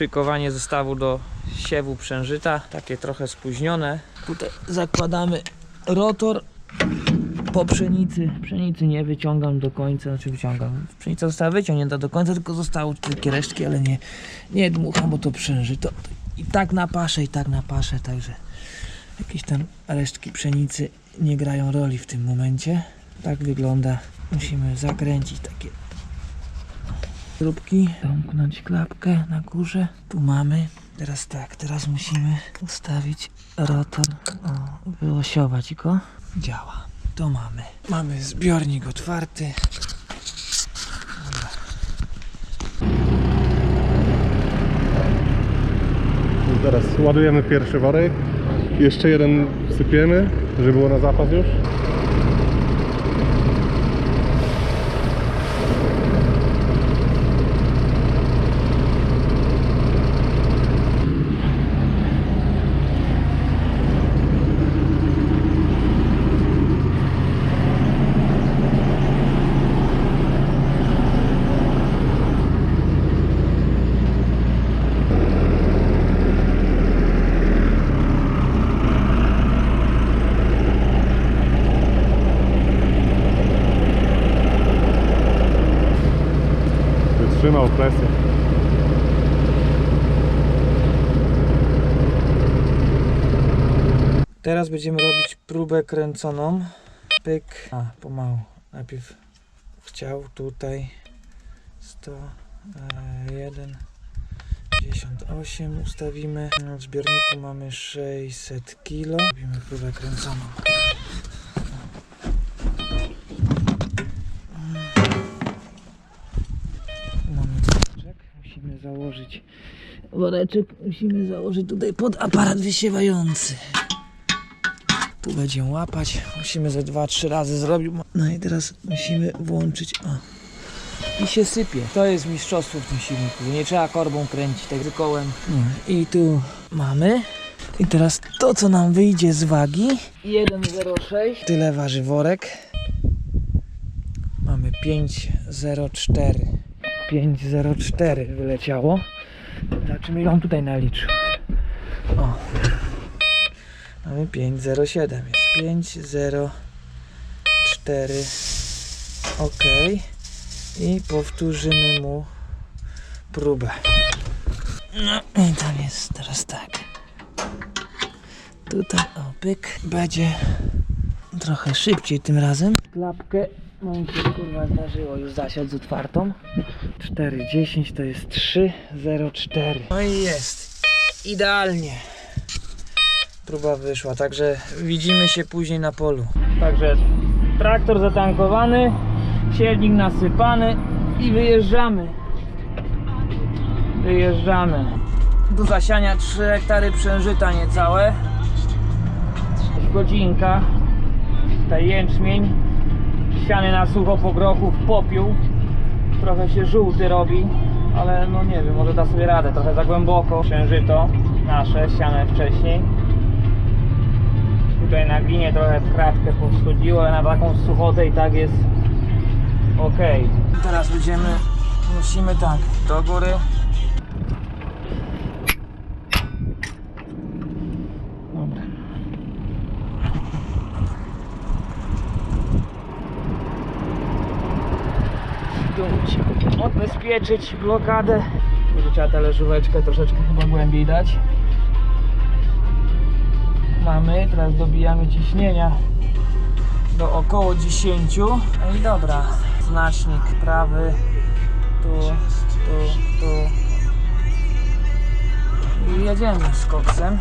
szykowanie zestawu do siewu przężyta, takie trochę spóźnione. Tutaj zakładamy rotor po pszenicy. Pszenicy nie wyciągam do końca, znaczy wyciągam. Pszenica została wyciągnięta do końca, tylko zostały takie resztki, ale nie, nie dmucham, bo to przężyto. I tak na paszę, i tak na paszę, także jakieś tam resztki pszenicy nie grają roli w tym momencie. Tak wygląda. Musimy zakręcić takie próbki, domknąć klapkę na górze. Tu mamy. Teraz tak, teraz musimy ustawić rotor, o, go. Działa. To mamy. Mamy zbiornik otwarty. Teraz ładujemy pierwszy worek. Jeszcze jeden sypiemy, żeby było na zapas już. Wytrzymał presję. Teraz będziemy robić próbę kręconą. Pyk. A, pomału. Najpierw chciał tutaj 101 58 ustawimy. W zbiorniku mamy 600 kg. Robimy próbę kręconą. Założyć woreczek. Musimy założyć tutaj pod aparat wysiewający. Tu będziemy łapać. Musimy ze 2-3 razy zrobić. No i teraz musimy włączyć. O. I się sypie. To jest mistrzostwo w tym silniku. Nie trzeba korbą kręcić, tak kołem. No. I tu mamy. I teraz to, co nam wyjdzie z wagi. 1,06. Tyle waży worek. Mamy 5,04. 5,04 wyleciało. Zobaczymy, ile on tutaj naliczył. O. Mamy 507. Jest 504. Ok. I powtórzymy mu próbę. No i tam jest teraz tak. Tutaj o pyk. Będzie trochę szybciej tym razem. Klapkę mam się kurwa zdarzyło już zasiać z otwartą. 4,10 to jest 3,04. No i jest. Idealnie próba wyszła, także widzimy się później na polu. Także traktor zatankowany, silnik nasypany i wyjeżdżamy. Wyjeżdżamy. Do zasiania 3 hektary przężyta niecałe. Godzinka. Tutaj jęczmień. Siany na sucho po grochu w popiół. Trochę się żółty robi, ale no nie wiem, może da sobie radę. Trochę za głęboko. Przężyto nasze, siane wcześniej. Tutaj na glinie trochę w kratkę powschodziło, ale na taką suchotę i tak jest ok. Teraz będziemy, musimy tak, do góry. Musimy odbezpieczyć blokadę. Może trzeba talerzóweczkę troszeczkę chyba głębiej dać. Mamy, teraz dobijamy ciśnienia do około 10 no i dobra, znacznik prawy. Tu, tu, tu. I jedziemy z koksem.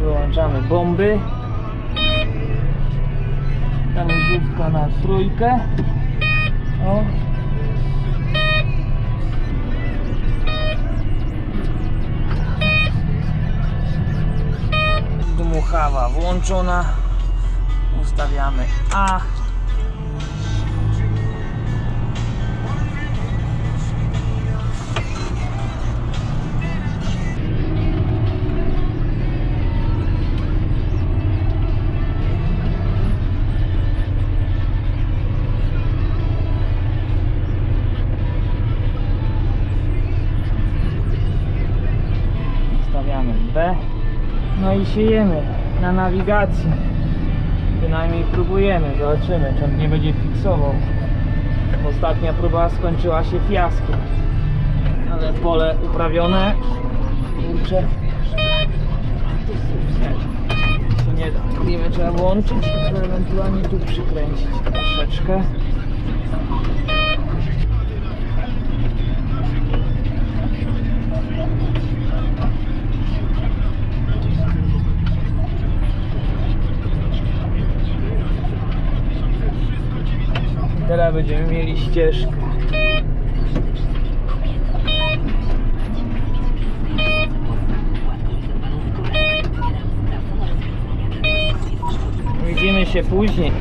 Wyłączamy bomby talerzówka na trójkę. O. Dmuchawa włączona. Ustawiamy A siejemy na nawigacji. Przynajmniej próbujemy, zobaczymy czy on nie będzie fiksował. Ostatnia próba skończyła się fiaskiem. Ale pole uprawione. Kurczę. Się nie da. Kliwę trzeba włączyć, ewentualnie tu przykręcić troszeczkę. Teraz będziemy mieli ścieżkę. Widzimy się później.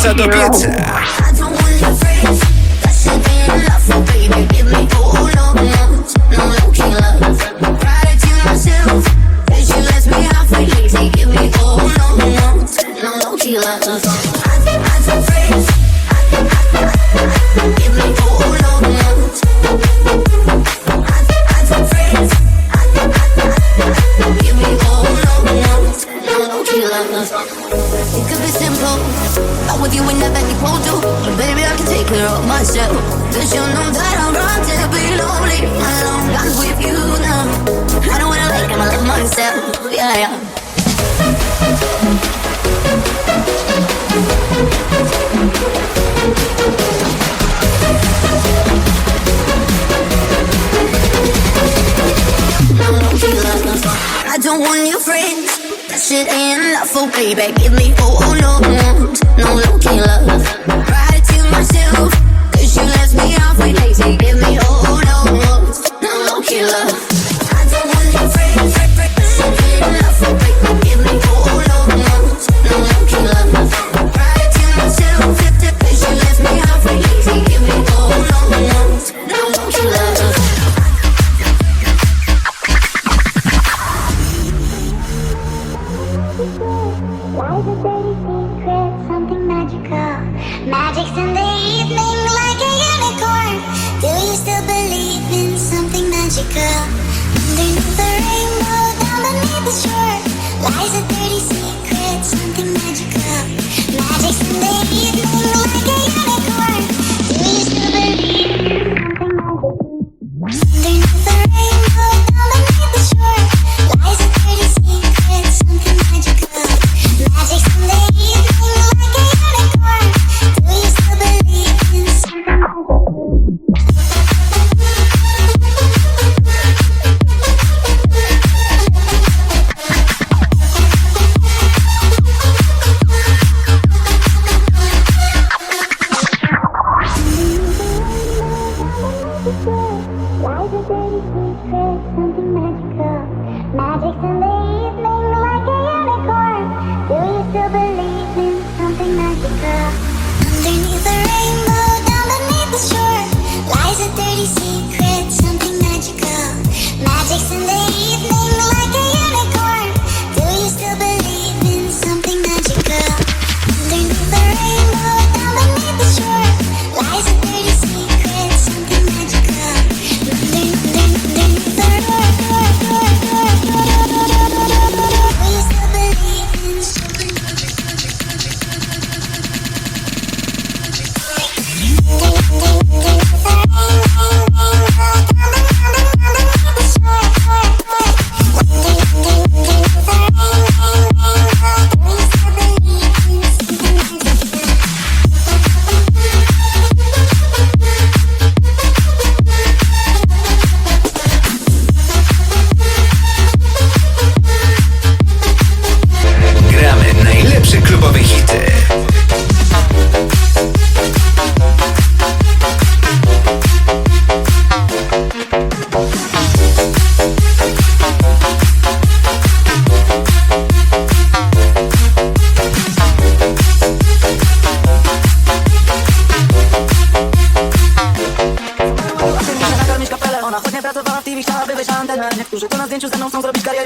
co do. on your friends. That shit ain't enough, oh baby. Give me all, oh no, no, no, no, love.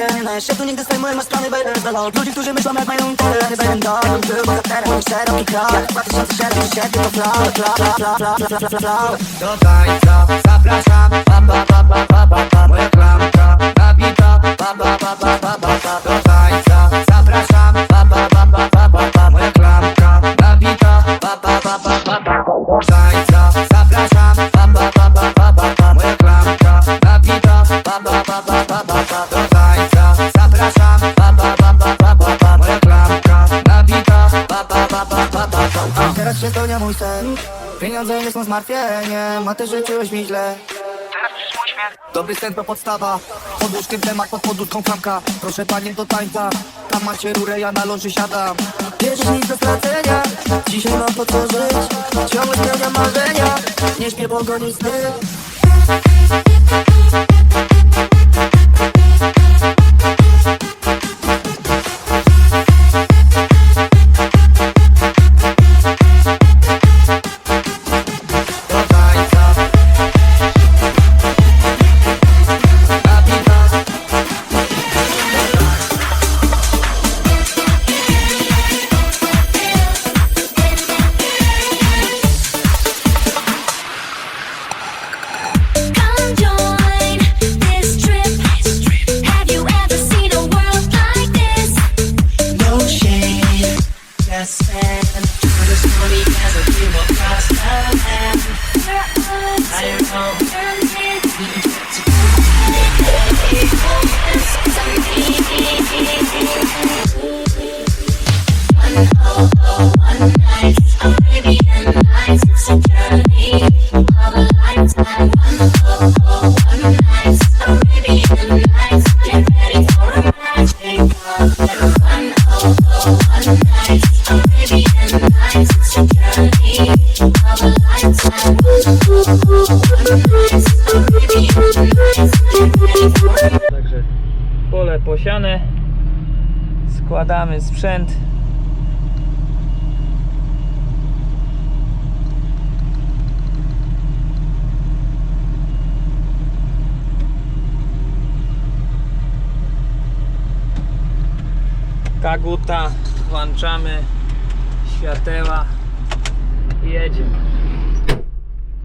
baby Na światu nigdy z tej mojej strony baby od ludzi, którzy myślą jak mają interes Jestem dolnym, był bohaterem, mój szeroki krok Jak 2007, to flow, flow, flow, flow, flow, flow, flow, flow, flow Do tańca zapraszam, ba, ba, ba, ba, ba, ba, Moja klamka nabita, ba, ba, ba, ba, ba, ba, Do tańca pieniądze nie są zmartwieniem A ty życzyłeś mi źle. Dobry sen to podstawa. Podłóż tym temat pod podłóżką klamka. Proszę panie do tańca. Tam macie rurę, ja na loży siadam. Wierzysz mi do stracenia. Dzisiaj mam po co żyć. Ciągle spełniam marzenia. Nie śpię, bo goni Także pole posiane. Składamy sprzęt. Kaguta włączamy świateła i jedziemy.